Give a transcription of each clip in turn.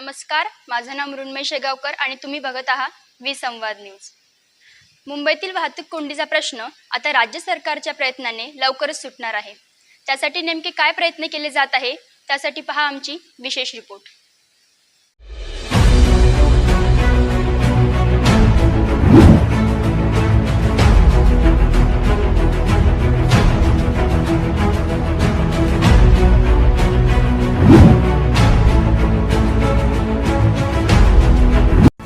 नमस्कार माझं नाव मृण्मय शेगावकर आणि तुम्ही बघत आहात वी संवाद न्यूज. मुंबईतील वाहतूक कोंडीचा प्रश्न आता राज्य सरकारच्या प्रयत्नाने लवकरच सुटणार आहे. त्यासाठी नेमके काय प्रयत्न केले जात आहे त्यासाठी पहा आमची विशेष रिपोर्ट.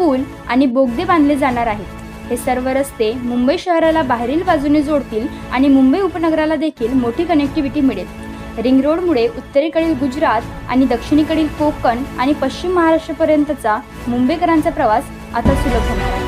पूल आणि बोगदे बांधले जाणार आहेत. हे सर्व रस्ते मुंबई शहराला बाहेरील बाजूने जोडतील आणि मुंबई उपनगराला देखील मोठी कनेक्टिव्हिटी मिळेल. रिंग रोडमुळे उत्तरेकडील गुजरात आणि दक्षिणेकडील कोकण आणि पश्चिम महाराष्ट्रापर्यंतचा मुंबईकरांचा प्रवास आता सुलभ होणार आहे.